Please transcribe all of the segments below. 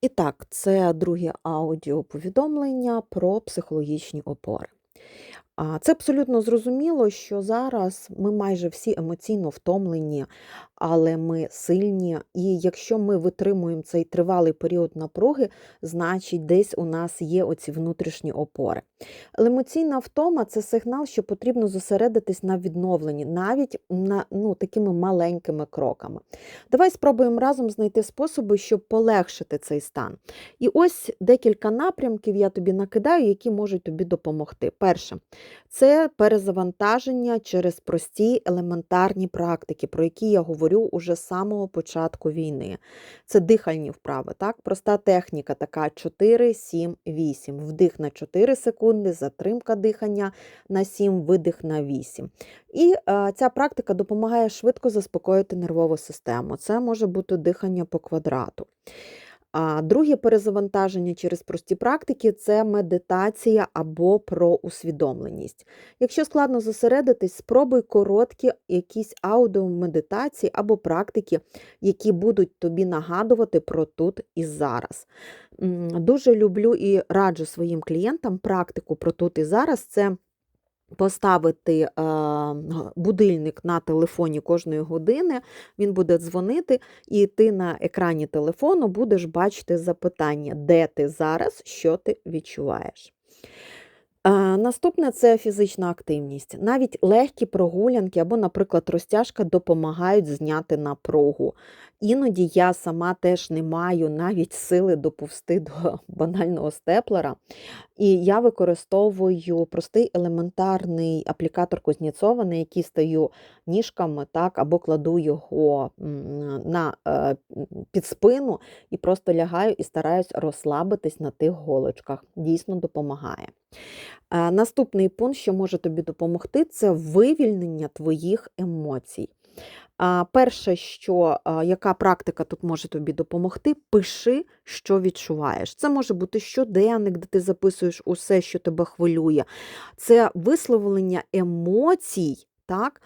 І так, це друге аудіоповідомлення про психологічні опори. Це абсолютно зрозуміло, що зараз ми майже всі емоційно втомлені, але ми сильні. І якщо ми витримуємо цей тривалий період напруги, значить десь у нас є оці внутрішні опори. Емоційна втома це сигнал, що потрібно зосередитись на відновленні, навіть на ну, такими маленькими кроками. Давай спробуємо разом знайти способи, щоб полегшити цей стан. І ось декілька напрямків я тобі накидаю, які можуть тобі допомогти. Перше, це перезавантаження через прості елементарні практики, про які я говорю уже з самого початку війни. Це дихальні вправи. так? Проста техніка така 4, 7, 8. Вдих на 4 секунди, затримка дихання на 7, видих на 8. І е, ця практика допомагає швидко заспокоїти нервову систему. Це може бути дихання по квадрату. А друге перезавантаження через прості практики це медитація або про усвідомленість. Якщо складно зосередитись, спробуй короткі якісь аудіомедитації або практики, які будуть тобі нагадувати про тут і зараз. Дуже люблю і раджу своїм клієнтам практику про тут і зараз. Це Поставити будильник на телефоні кожної години, він буде дзвонити, і ти на екрані телефону будеш бачити запитання, де ти зараз, що ти відчуваєш. Наступне це фізична активність. Навіть легкі прогулянки або, наприклад, розтяжка допомагають зняти напругу. Іноді я сама теж не маю навіть сили доповсти до банального степлера. І я використовую простий елементарний аплікатор Кузнєцова, на який стаю ніжками, так, або кладу його на, е, під спину і просто лягаю і стараюсь розслабитись на тих голочках. Дійсно допомагає. Е, наступний пункт, що може тобі допомогти, це вивільнення твоїх емоцій. Перше, що яка практика тут може тобі допомогти, пиши, що відчуваєш. Це може бути щоденник, де ти записуєш усе, що тебе хвилює. Це висловлення емоцій так,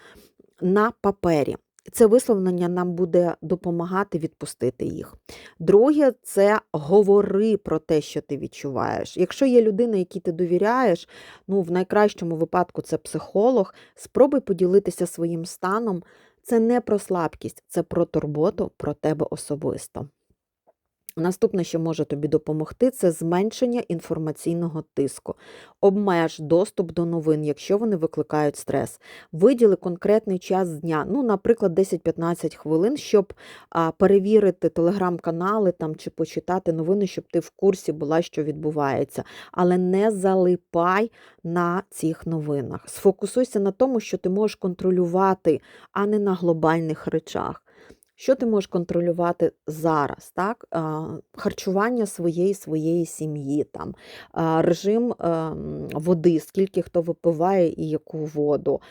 на папері. Це висловлення нам буде допомагати відпустити їх. Друге, це говори про те, що ти відчуваєш. Якщо є людина, якій ти довіряєш, ну в найкращому випадку це психолог, спробуй поділитися своїм станом. Це не про слабкість, це про турботу про тебе особисто. Наступне, що може тобі допомогти, це зменшення інформаційного тиску. Обмеж доступ до новин, якщо вони викликають стрес. Виділи конкретний час дня, ну, наприклад, 10-15 хвилин, щоб перевірити телеграм-канали там, чи почитати новини, щоб ти в курсі була, що відбувається. Але не залипай на цих новинах. Сфокусуйся на тому, що ти можеш контролювати, а не на глобальних речах. Що ти можеш контролювати зараз? Так? Харчування своєї своєї сім'ї, там, режим ем, води, скільки хто випиває і яку воду,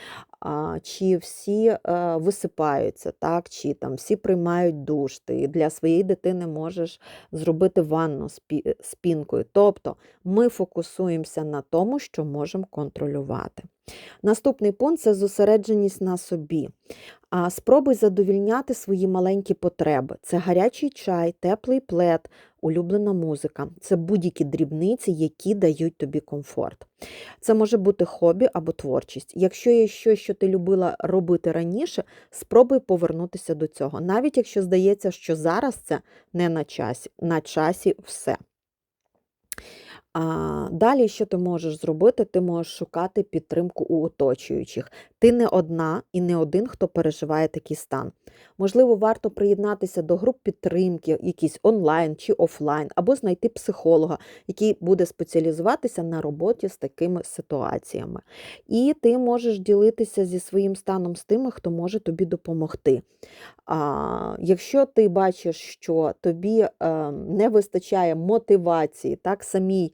чи всі е, висипаються, так, чи там всі приймають душ, ти для своєї дитини можеш зробити ванну з пінкою. Тобто ми фокусуємося на тому, що можемо контролювати. Наступний пункт це зосередженість на собі. Спробуй задовільняти свої маленькі потреби. Це гарячий чай, теплий плед, улюблена музика. Це будь-які дрібниці, які дають тобі комфорт. Це може бути хобі або творчість. Якщо є щось, що ти любила робити раніше, спробуй повернутися до цього. Навіть якщо здається, що зараз це не на часі, на часі все. А Далі, що ти можеш зробити? Ти можеш шукати підтримку у оточуючих. Ти не одна і не один, хто переживає такий стан. Можливо, варто приєднатися до груп підтримки, якісь онлайн чи офлайн, або знайти психолога, який буде спеціалізуватися на роботі з такими ситуаціями. І ти можеш ділитися зі своїм станом з тими, хто може тобі допомогти. А, Якщо ти бачиш, що тобі ем, не вистачає мотивації, так самій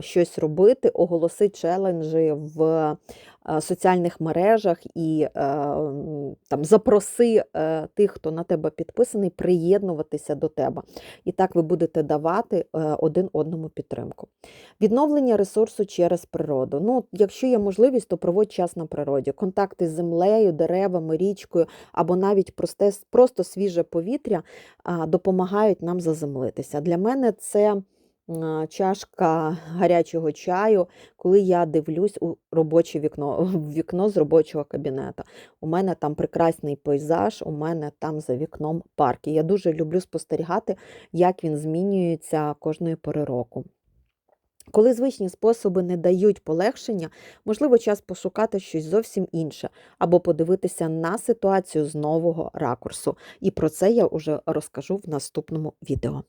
щось робити, оголоси челенджі в е, соціальних мережах і е, там запроси е, тих, хто на тебе підписаний, приєднуватися до тебе. І так ви будете давати е, один одному підтримку. Відновлення ресурсу через природу. Ну, якщо є можливість, то проводь час на природі. Контакти з землею, деревами, річкою або навіть просте, просто свіже повітря допомагають нам заземлитися. Для мене це чашка гарячого чаю, коли я дивлюсь у робоче вікно, вікно з робочого кабінету. У мене там прекрасний пейзаж, у мене там за вікном парк. І я дуже люблю спостерігати, як він змінюється кожної пори року. Коли звичні способи не дають полегшення, можливо, час пошукати щось зовсім інше, або подивитися на ситуацію з нового ракурсу. І про це я вже розкажу в наступному відео.